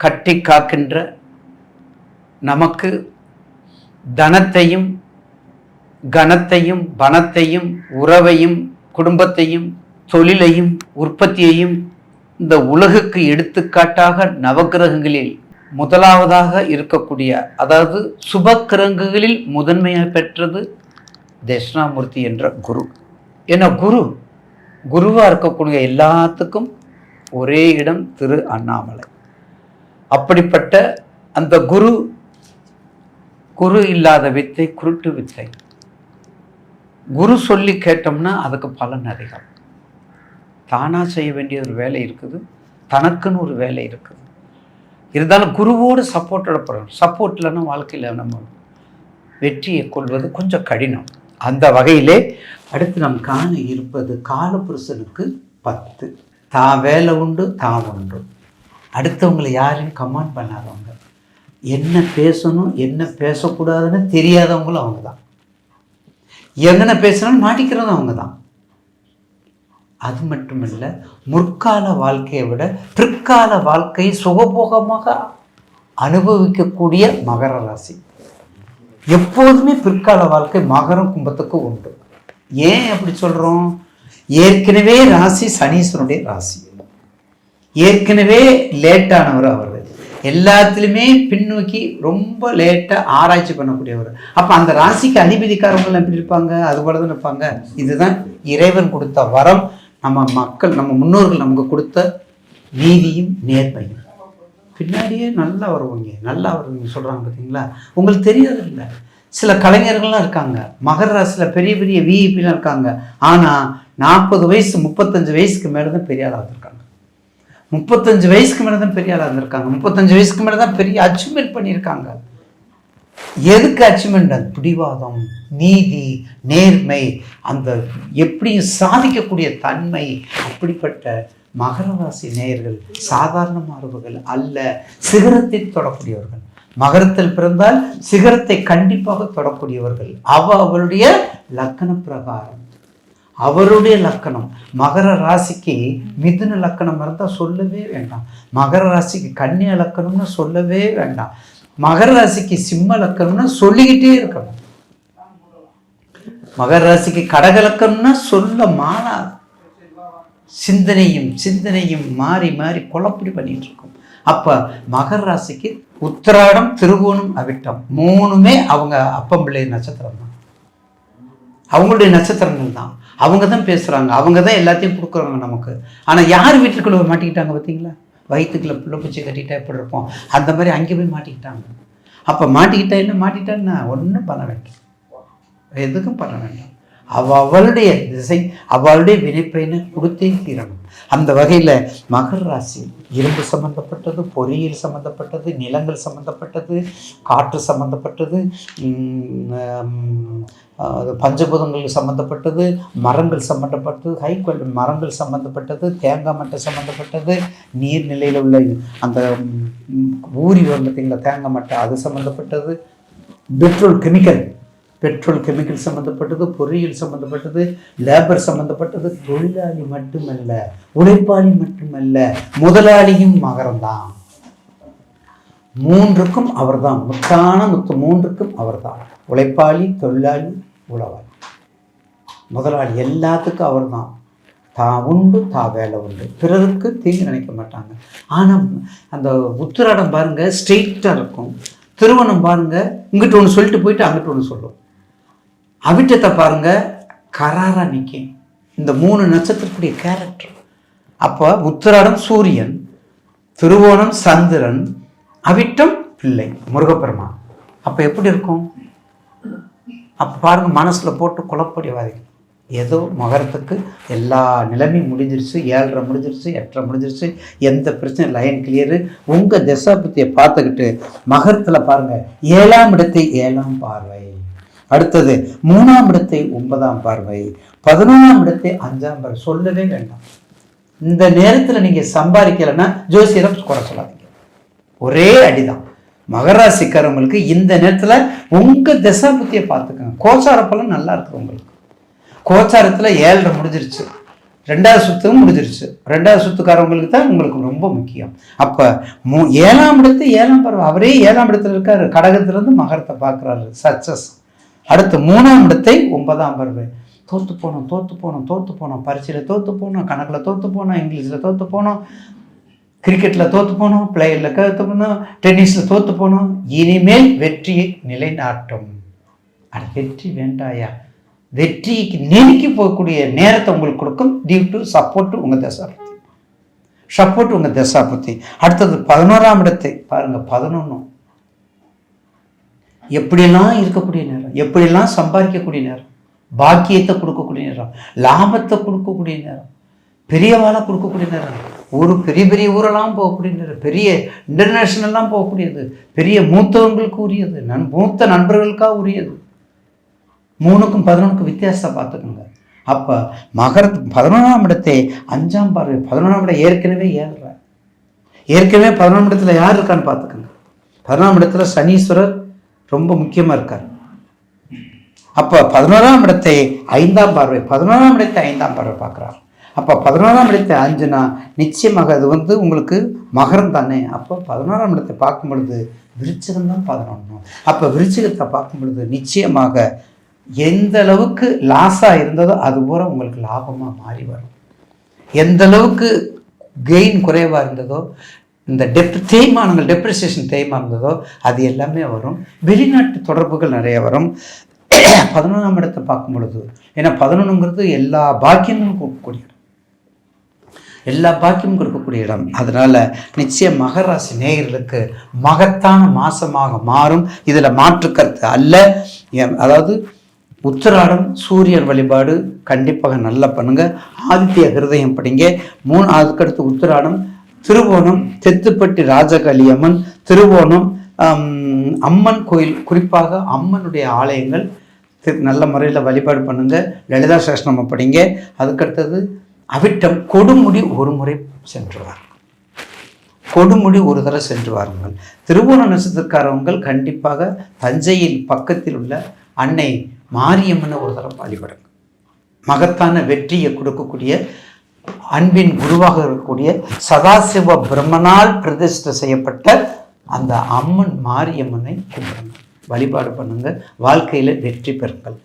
கட்டி காக்கின்ற நமக்கு தனத்தையும் கனத்தையும் பணத்தையும் உறவையும் குடும்பத்தையும் தொழிலையும் உற்பத்தியையும் இந்த உலகுக்கு எடுத்துக்காட்டாக நவக்கிரகங்களில் முதலாவதாக இருக்கக்கூடிய அதாவது சுபக்கிரங்குகளில் முதன்மையாக பெற்றது தட்சிணாமூர்த்தி என்ற குரு. ஏன்னா குரு குருவாக இருக்கக்கூடிய எல்லாத்துக்கும் ஒரே இடம் திரு அண்ணாமலை. அப்படிப்பட்ட அந்த குரு குரு இல்லாத வித்தை குருட்டு வித்தை. குரு சொல்லி கேட்டோம்னா அதுக்கு பலன் அதிகம். தானாக செய்ய வேண்டிய ஒரு வேலை இருக்குது. தனக்குன்னு ஒரு வேலை இருக்குது. இருந்தாலும் குருவோடு சப்போர்ட்டோட போகிறோம் சப்போர்ட் இல்லைன்னா வாழ்க்கையில் நம்ம வெற்றியை கொள்வது கொஞ்சம் கடினம். அந்த வகையிலே அடுத்து நம் காண இருப்பது காலபுருஷனுக்கு பத்து. தான் வேலை உண்டு தான் உண்டு. அடுத்தவங்களை யாரையும் கமெண்ட் பண்ணாதவங்க. என்ன பேசணும் என்ன பேசக்கூடாதுன்னு தெரியாதவங்களும் அவங்க தான் எங்கன பேசுனாலும் மாட்டிக்கிறதும் அவங்க தான் அது மட்டுமல்ல முற்கால வாழ்க்கையை விட பிற்கால வாழ்க்கையை சுகபோகமாக அனுபவிக்கக்கூடிய மகர ராசி. எப்போதுமே பிற்கால வாழ்க்கை மகரம் கும்பத்துக்கு உண்டு. ஏன் அப்படி சொல்கிறோம் ஏற்கனவே ராசி சனீஸ்வரனுடைய ராசி. ஏற்கனவே லேட்டானவர் அவர். எல்லாத்துலேயுமே பின்னோக்கி ரொம்ப லேட்டாக ஆராய்ச்சி பண்ணக்கூடியவர். அப்போ அந்த ராசிக்கு அதிபதிக்காரங்களாம் எப்படி இருப்பாங்க? அது போல தான் இருப்பாங்க. இதுதான் இறைவன் கொடுத்த வரம். நம்ம மக்கள் நம்ம முன்னோர்கள் நமக்கு கொடுத்த நீதியும் நேர்மையும். பின்னாடியே நல்லா வருவாங்க. நல்லா வருவீங்க சொல்கிறாங்க பார்த்தீங்களா உங்களுக்கு தெரியறதில்ல சில கலைஞர்கள்லாம் இருக்காங்க. மகர ராசியில் பெரிய பெரிய விஇபிலாம் இருக்காங்க. ஆனால் நாற்பது வயசு முப்பத்தஞ்சு வயசுக்கு மேலே தான் பெரிய ஆளாக இருக்காங்க. முப்பத்தஞ்சு வயசுக்கு மேலே தான் பெரிய ஆளாக இருந்திருக்காங்க. முப்பத்தஞ்சு வயசுக்கு மேலே தான் பெரிய அச்சீவ்மெண்ட் பண்ணியிருக்காங்க. எதுக்கு அச்சீவ்மெண்ட் அது பிடிவாதம் நீதி நேர்மை அந்த எப்படியும் சாதிக்கக்கூடிய தன்மை அப்படிப்பட்ட மகரராசி நேயர்கள் சாதாரண மாறுபவர்கள் அல்ல சிகரத்தை தொடக்கூடியவர்கள். மகரத்தில் பிறந்தால் சிகரத்தை கண்டிப்பாக தொடக்கூடியவர்கள். அவ அவளுடைய லக்கண பிரகாரம். அவருடைய லக்கணம். மகர ராசிக்கு மிதுன லக்கணம் இருந்தால் சொல்லவே வேண்டாம். மகர ராசிக்கு கன்னிய லக்கணம்னு சொல்லவே வேண்டாம். மகர ராசிக்கு சிம்ம லக்கணம்னு சொல்லிக்கிட்டே இருக்கணும். மகர ராசிக்கு கடக லக்கணம்னா சொல்ல மாறாது சிந்தனையும் சிந்தனையும் மாறி மாறி குழப்படி பண்ணிட்டு இருக்கும். அப்போ மகர ராசிக்கு உத்திராடம் திருகோணம் அவிட்டம் மூணுமே அவங்க அப்பம்பிள்ளை நட்சத்திரம் தான் அவங்களுடைய நட்சத்திரங்கள் தான் அவங்க தான் பேசுகிறாங்க அவங்க தான் எல்லாத்தையும் கொடுக்குறாங்க நமக்கு. ஆனால் யார் வீட்டுக்குள்ளே மாட்டிக்கிட்டாங்க பார்த்தீங்களா? வயிற்றுக்குள்ள புள்ள பூச்சி கட்டிட்டா எப்படி இருப்போம்? அந்த மாதிரி அங்கே போய் மாட்டிக்கிட்டாங்க. அப்போ மாட்டிக்கிட்டா என்ன? மாட்டிக்கிட்டான்னா ஒன்றும் பண்ண வேண்டாம். எதுக்கும் பண்ண வேண்டாம். அவளுடைய திசை அவளுடைய வினைப்பயனை கொடுத்தே தீரணும். அந்த வகையில் மகர ராசி இரும்பு சம்மந்தப்பட்டது பொறியியல் சம்மந்தப்பட்டது நிலங்கள் சம்மந்தப்பட்டது காற்று சம்மந்தப்பட்டது அது பஞ்சபூதங்கள் சம்மந்தப்பட்டது மரங்கள் சம்மந்தப்பட்டது ஹை குவாலிட்டி மரங்கள் சம்மந்தப்பட்டது தேங்காய் மட்டை சம்மந்தப்பட்டது நீர்நிலையில் உள்ள அந்த உம், ஊறி வரும் பார்த்தீங்களா தேங்காய் மட்டை அது சம்மந்தப்பட்டது பெட்ரோல் கெமிக்கல். பெட்ரோல் கெமிக்கல் சம்மந்தப்பட்டது பொறியியல் சம்மந்தப்பட்டது லேபர் சம்மந்தப்பட்டது தொழிலாளி மட்டுமல்ல உழைப்பாளி மட்டுமல்ல முதலாளியும் மகரம்தான் மூன்றுக்கும் அவர்தான். முத்தான முத்து மூன்றுக்கும் அவர்தான். உழைப்பாளி தொழிலாளி உழவாளி. முதலாளி எல்லாத்துக்கும் அவர்தான். தா உண்டு தா வேலை உண்டு. பிறருக்கு தீங்கு நினைக்க மாட்டாங்க. ஆனால் அந்த உத்திராடம் பாருங்கள் ஸ்ட்ரெயிட்டாக இருக்கும். திருவண்ணம் பாருங்கள் இங்கிட்ட ஒன்று சொல்லிட்டு போயிட்டு அங்கிட்ட ஒன்று சொல்லும். அவிட்டத்தை பாருங்க கராரா நிற்கும் இந்த மூணு நட்சத்திரத்துடைய கேரக்டர் அப்போ உத்திராடம் சூரியன் திருவோணம் சந்திரன் அவிட்டம் பிள்ளை முருகப்பெருமா அப்போ எப்படி இருக்கும்? அப்போ பாருங்கள் மனசில் போட்டு குழப்படி ஏதோ மகரத்துக்கு எல்லா நிலைமையும் முடிஞ்சிருச்சு ஏழரை முடிஞ்சிருச்சு எட்டரை முடிஞ்சிருச்சு எந்த பிரச்சனையும் லைன் கிளியரு உங்கள் தசாபத்தியை பார்த்துக்கிட்டு மகரத்தில் பாருங்கள் ஏழாம் இடத்தை ஏழாம் பார்வை. அடுத்தது மூணாம் இடத்தை ஒன்பதாம் பார்வை. பதினொன்றாம் இடத்தை அஞ்சாம் பார்வை. சொல்லவே வேண்டாம். இந்த நேரத்தில் நீங்கள் சம்பாதிக்கலைன்னா ஜோசியரம் குறை சொல்லாதீங்க. ஒரே அடிதான். மகராசிக்காரவங்களுக்கு இந்த நேரத்தில் உங்கள் தசாபத்தியை பார்த்துக்கோங்க. கோச்சார பலன் நல்லா இருக்குது உங்களுக்கு. கோச்சாரத்தில் ஏழரை முடிஞ்சிருச்சு. ரெண்டாவது சுத்தமும் முடிஞ்சிருச்சு. ரெண்டாவது சுத்துக்காரவங்களுக்கு தான் உங்களுக்கு ரொம்ப முக்கியம். அப்போ மூ ஏழாம் இடத்து ஏழாம் பருவம் அவரே ஏழாம் இடத்துல இருக்காரு. கடகத்திலேருந்து மகரத்தை பார்க்குறாரு. சக்ஸஸ் அடுத்து மூணாம் இடத்தை ஒன்பதாம் பருவ. தோத்து போனோம் தோத்து போனோம் தோத்து போனோம். பரீட்சையில் தோத்து போனோம் கணக்கில் தோத்து போனோம் இங்கிலீஷில் தோத்து போனோம் கிரிக்கெட்டில் தோத்து போனோம் பிளேயரில் தோற்று போனோம் டென்னிஸில் தோத்து போனோம். இனிமேல் வெற்றியை நிலைநாட்டும். அட வெற்றி வேண்டாயா? வெற்றிக்கு நெருக்கி போகக்கூடிய நேரத்தை உங்களுக்கு கொடுக்கும். டியூ டு சப்போர்ட் உங்கள் தசாபத்தி. சப்போர்ட் உங்கள் தசாபத்தி. அடுத்தது பதினோராம் இடத்தை பாருங்கள் பதினொன்று எப்படியெல்லாம் இருக்கக்கூடிய நேரம்? எப்படியெல்லாம் சம்பாதிக்கக்கூடிய நேரம்? பாக்கியத்தை கொடுக்கக்கூடிய நேரம். லாபத்தை கொடுக்கக்கூடிய நேரம். பெரியவாளாக கொடுக்கக்கூடிய நேரம். ஒரு பெரிய பெரிய ஊரெல்லாம் போகக்கூடிய நேரம். பெரிய இன்டர்நேஷ்னல்லாம் போகக்கூடியது. பெரிய மூத்தவங்களுக்கு உரியது. நன் மூத்த நண்பர்களுக்காக உரியது. மூணுக்கும் பதினொன்றுக்கும் வித்தியாசத்தை பார்த்துக்கோங்க. அப்போ மகர பதினொன்றாம் இடத்தை அஞ்சாம் பார்வை. பதினொன்றாம் இடம் ஏற்கனவே ஏறுற ஏற்கனவே பதினொன்றாம் இடத்துல யார் இருக்கான்னு பார்த்துக்கோங்க. பதினொன்றாம் இடத்துல சனீஸ்வரர் ரொம்ப முக்கியமாக இருக்கார். அப்போ பதினோராம் இடத்தை ஐந்தாம் பார்வை பதினோராம் இடத்தை ஐந்தாம் பார்வை பார்க்குறார். அப்போ பதினோராம் இடத்தை அஞ்சுனா நிச்சயமாக அது வந்து உங்களுக்கு மகரம் தானே. அப்போ பதினோராம் இடத்தை பார்க்கும் பொழுது விருச்சிகம் தான் பதினொன்று அப்போ விருச்சிகத்தை பார்க்கும் பொழுது நிச்சயமாக எந்த அளவுக்கு லாஸாக இருந்ததோ அது பூரா உங்களுக்கு லாபமாக மாறி வரும். எந்த அளவுக்கு கெயின் குறைவாக இருந்ததோ இந்த டெப் தேய்மானங்கள் டெப்ரிசியேஷன் தேய்மா இருந்ததோ அது எல்லாமே வரும். வெளிநாட்டு தொடர்புகள் நிறைய வரும். பதினொன்றாம் இடத்தை பார்க்கும் பொழுது ஏன்னா பதினொன்றுங்கிறது எல்லா பாக்கியமும் கொடுக்கக்கூடிய இடம். எல்லா பாக்கியமும் கொடுக்கக்கூடிய இடம். அதனால நிச்சயம் மகராசி நேயர்களுக்கு மகத்தான மாசமாக மாறும். இதில் மாற்று கருத்து அல்ல. அதாவது உத்திராடம் சூரியன் வழிபாடு கண்டிப்பாக நல்லா பண்ணுங்க. ஆதித்ய ஹிருதயம் படிங்க. மூணு அதுக்கடுத்து உத்திராடம் திருவோணம் தெத்துப்பட்டி ராஜகலியம்மன் திருவோணம் அம்மன் கோயில். குறிப்பாக அம்மனுடைய ஆலயங்கள் நல்ல முறையில் வழிபாடு பண்ணுங்க. லலிதா சாஸ்திரம் படிங்க. அதுக்கடுத்தது அவிட்டம் கொடுமுடி ஒரு முறை சென்றுவார். கொடுமுடி ஒரு தடவை சென்று வாருங்கள் திருவோண நட்சத்திரக்காரவங்கள் கண்டிப்பாக தஞ்சையில் பக்கத்தில் உள்ள அன்னை மாரியம்மனை ஒரு தரம் வழிபடுங்க. மகத்தான வெற்றியை கொடுக்கக்கூடிய அன்பின் குருவாக இருக்கக்கூடிய சதாசிவ பிரம்மனால் பிரதிஷ்டை செய்யப்பட்ட அந்த அம்மன் மாரியம்மனை கும்பிடுங்க வழிபாடு பண்ணுங்க வாழ்க்கையில் வெற்றி பெறுங்கள்.